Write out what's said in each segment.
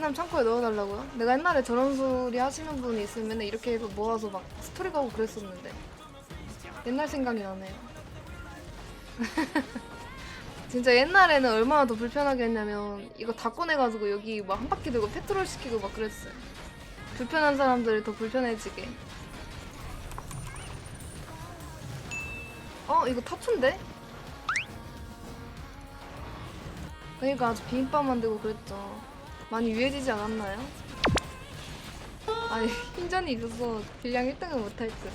그냥 창고에 넣어달라고요? 내가 옛날에 저런 소리 하시는 분이 있으면 이렇게 모아서 막 스토리 가고 그랬었는데. 옛날 생각이 나네요. 진짜 옛날에는 얼마나 더 불편하게 했냐면 이거 다 꺼내가지고 여기 막 한 바퀴 들고 페트롤 시키고 막 그랬어요. 불편한 사람들이 더 불편해지게. 어 이거 타투인데? 그러니까 아주 비빔밥 만들고 그랬죠 많이 유해지지 않았나요? 아니 흰전이 있어서 빌량 1등을 못할 듯.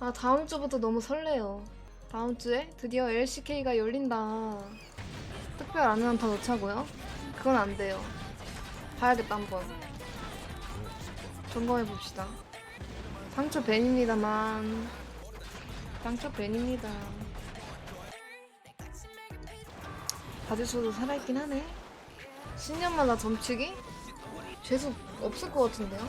아 다음 주부터 너무 설레요. 다음 주에 드디어 LCK가 열린다. 특별 안내는 더 넣자고요? 그건 안 돼요. 봐야겠다 한번. 점검해 봅시다. 상처 벤입니다만. 상처 벤입니다. 바지소도 살아있긴 하네. 신년마다 점치기? 재수 없을 것 같은데요?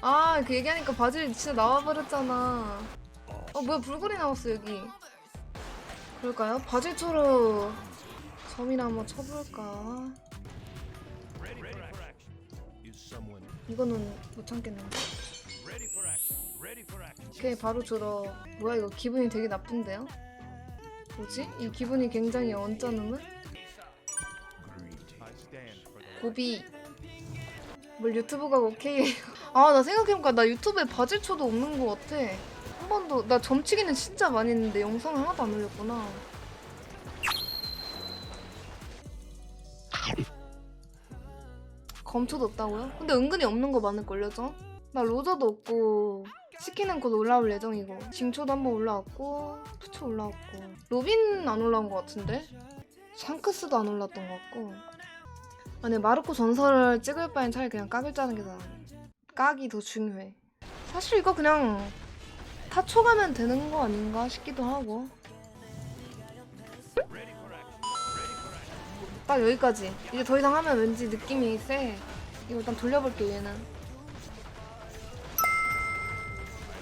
아, 그 얘기하니까 바질 진짜 나와버렸잖아. 어, 뭐야, 불굴이 나왔어, 여기. 그럴까요? 바질초로 점이나 한번 쳐볼까? 이거는 못 참겠는데. 오케이, 바로 줄어. 뭐야, 이거 기분이 되게 나쁜데요? 뭐지? 이 기분이 굉장히 언짢음은? 고비 뭘 유튜브가 오케이 아 나 생각해보니까 나 유튜브에 바질초도 없는 것 같아 한 번도 나 점치기는 진짜 많이 했는데 영상을 하나도 안 올렸구나 검초도 없다고요? 근데 은근히 없는 거 많을걸요 저? 나 로저도 없고 시키는 곧 올라올 예정이고 징초도 한번 올라왔고 푸초 올라왔고. 로빈 안 올라온 것 같은데? 샹크스도 안 올랐던 것 같고. 아니 마르코 전설을 찍을 바엔 차라리 그냥 깍을 짜는 게 나아 깍이 더 중요해. 사실 이거 그냥 타초 가면 되는 거 아닌가 싶기도 하고. 딱 여기까지. 이제 더 이상 하면 왠지 느낌이 세 이거 일단 돌려볼게 얘는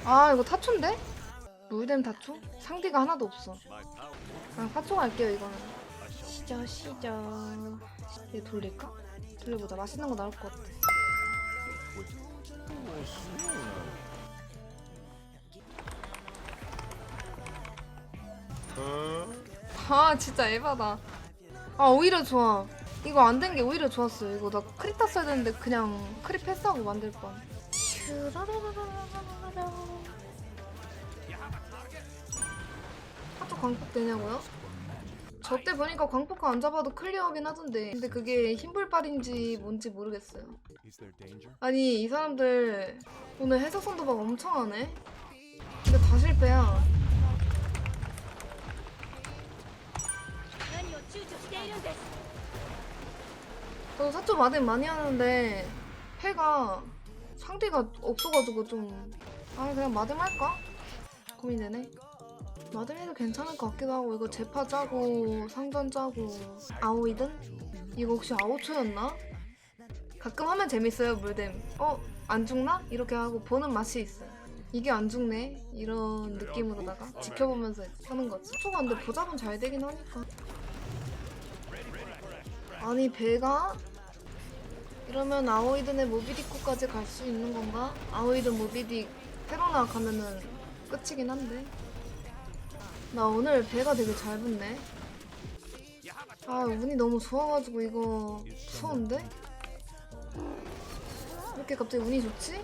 아 이거 타초인데? 물댐 타초? 상대가 하나도 없어. 그냥 타초 갈게요 이거는. 시저 시저 얘 돌릴까? 돌려보자. 맛있는 거 나올 것 같아. 아 진짜 에바다. 아 오히려 좋아. 이거 안 된 게 오히려 좋았어요. 이거 나 크립 땄어야 되는데 그냥 크립 패스하고 만들 뻔 하도 광폭 되냐고요? 저 때 보니까 광폭화 안 잡아도 클리어하긴 하던데. 근데 그게 흰불빨인지 뭔지 모르겠어요. 아니 이 사람들 오늘 해석선도 막 엄청 하네. 근데 다 실패야. 저도 사초 마딘 많이 하는데 해가 상대가 없어가지고 좀아 그냥 마뎀 할까? 고민되네 마뎀 해도 괜찮을 것 같기도 하고 이거 제파 짜고 상전 짜고 아오이든? 이거 혹시 아오초였나? 가끔 하면 재밌어요 물뎀 어? 안 죽나? 이렇게 하고 보는 맛이 있어요 이게 안 죽네 이런 느낌으로다가 지켜보면서 하는 거지 초가 근데 보잡은 잘 되긴 하니까 아니 배가 이러면 아오이든의 모비디코까지 갈 수 있는 건가? 아오이든 모비디 페로나 가면은 끝이긴 한데 나 오늘 배가 되게 잘 붙네 아 운이 너무 좋아가지고 이거 무서운데? 왜 이렇게 갑자기 운이 좋지?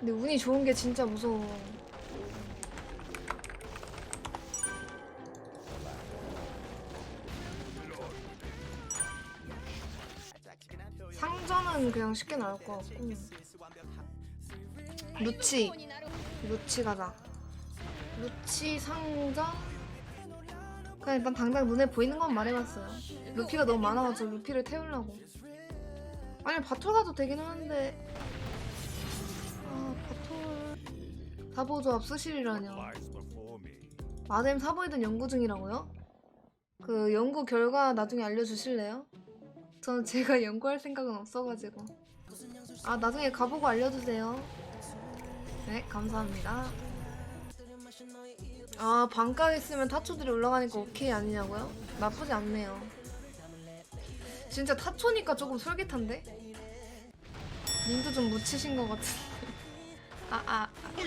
근데 운이 좋은 게 진짜 무서워 상전은 그냥 쉽게 나올 것 같고. 루치. 루치 가자. 루치 상전 그냥 일단 당장 눈에 보이는 건 말해봤어요. 루피가 너무 많아가지고 루피를 태우려고. 아니 바톨 가도 되긴 하는데. 아 바톨. 사보조합 수실이라뇨. 마뎀 사보이든 연구 중이라고요? 그 연구 결과 나중에 알려주실래요? 저는 제가 연구할 생각은 없어가지고 아 나중에 가보고 알려주세요 네 감사합니다 아 반가 있으면 타초들이 올라가니까 오케이 아니냐고요? 나쁘지 않네요. 진짜 타초니까 조금 솔깃한데? 님도 좀 묻히신 것 같은데. 아, 아, 아.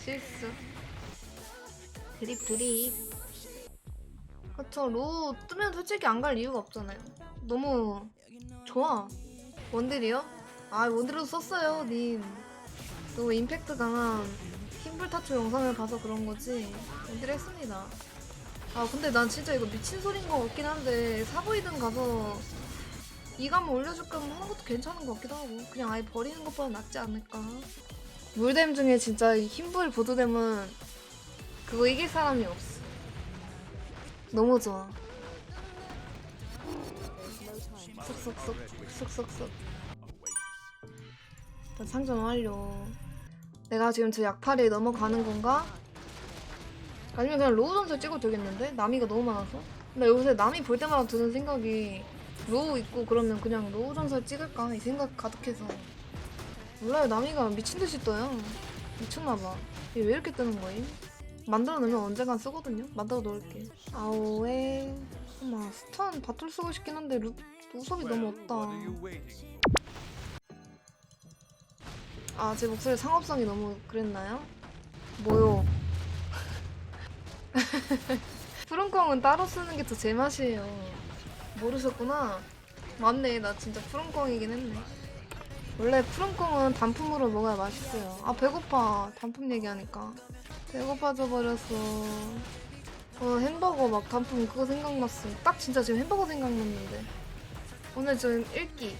실수. 드립, 드립. 그쵸, 로 뜨면 솔직히 안 갈 이유가 없잖아요. 너무 좋아. 원딜이요? 아, 원딜로 썼어요, 님. 너무 임팩트 강한 타투 영상을 봐서 그런 거지. 원딜 했습니다. 아, 근데 난 진짜 이거 미친 소리인 것 같긴 한데, 사보이든 가서 이감 올려줄 거면 하는 것도 괜찮은 것 같기도 하고, 그냥 아예 버리는 것보다 낫지 않을까. 물댐 중에 진짜 힘불 보드댐은 그거 이길 사람이 없어. 너무 좋아. 쏙쏙쏙 쏙쏙쏙 일단 상점 완료 내가 지금 저 약팔에 넘어가는 건가? 아니면 그냥 로우 전설 찍어도 되겠는데? 나미가 너무 많아서 근데 요새 남이 볼 때마다 드는 생각이 로우 있고 그러면 그냥 로우 전설 찍을까 이 생각 가득해서 몰라요 나미가 미친듯이 떠요 미쳤나봐 이게 왜 이렇게 뜨는 거임? 만들어 놓으면 언젠간 쓰거든요. 만들어 놓을게. 아오에. 엄마 스턴 바툴 쓰고 싶긴 한데 루, 우섭이 너무 없다. 아 제 목소리 상업성이 너무 그랬나요? 뭐요? 푸른콩은 따로 쓰는 게 더 제맛이에요. 모르셨구나? 맞네 나 진짜 푸른콩이긴 했네. 원래 푸른콩은 단품으로 먹어야 맛있어요. 아 배고파. 단품 얘기하니까 배고파져 버렸어 어 햄버거 막 단품 그거 생각났어 딱 진짜 지금 햄버거 생각났는데. 오늘 좀 읽기.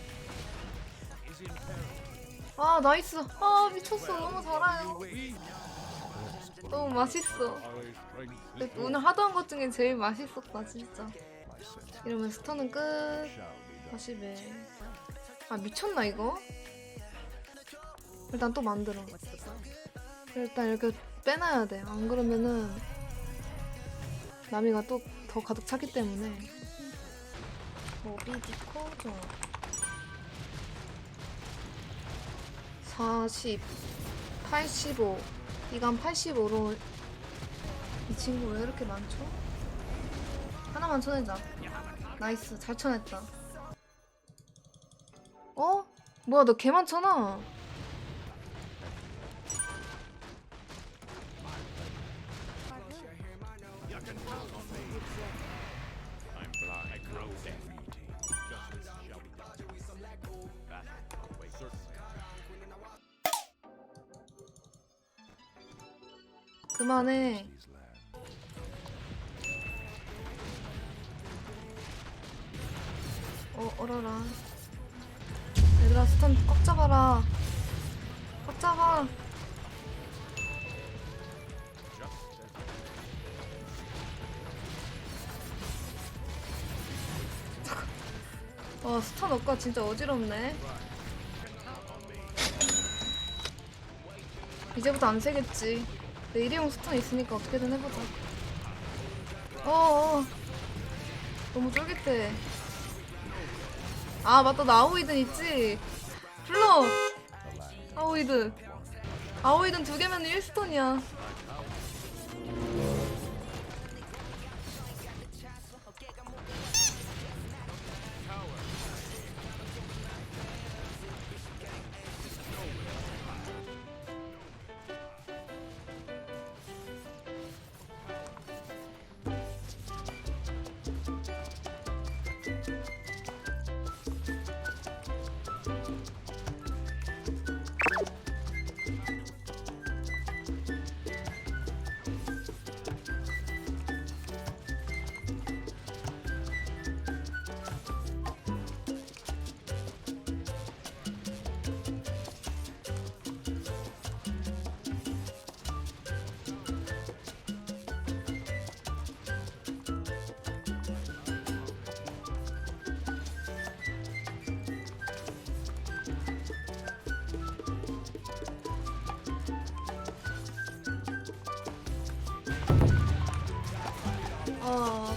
아 나이스. 아 미쳤어. 너무 잘해요 너무 맛있어. 오늘 한것 중에 제일 맛있었다 진짜. 이러면 스턴은 끝. 다시 배아 미쳤나 이거? 일단 또 만들어. 일단 이렇게 빼놔야 돼. 안 그러면은 나미가 또 더 가득 차기 때문에. 모비디 코저 40 85 이건 85로 이 친구 왜 이렇게 많죠? 하나만 쳐내자. 나이스. 잘 쳐냈다. 어? 뭐야 너 개 많잖아 그만해. 어, 얼어라. 얘들아, 스턴 꽉 잡아라. 꽉 잡아. 와, 스턴 없가 진짜 어지럽네. 이제부터 안 세겠지. 내 일회용 스턴 있으니까 어떻게든 해보자. 어어. 너무 쫄깃해. 아 맞다 나 아오이든 있지 불러 아오이든 아오이든 두 개면 1스톤이야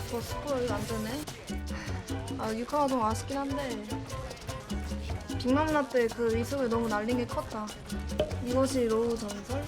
아 버스코 여기 안 되네. 아 유카가 너무 아쉽긴 한데. 빅맘라 때그 위습을 너무 날린 게 컸다. 이것이 로우 전설?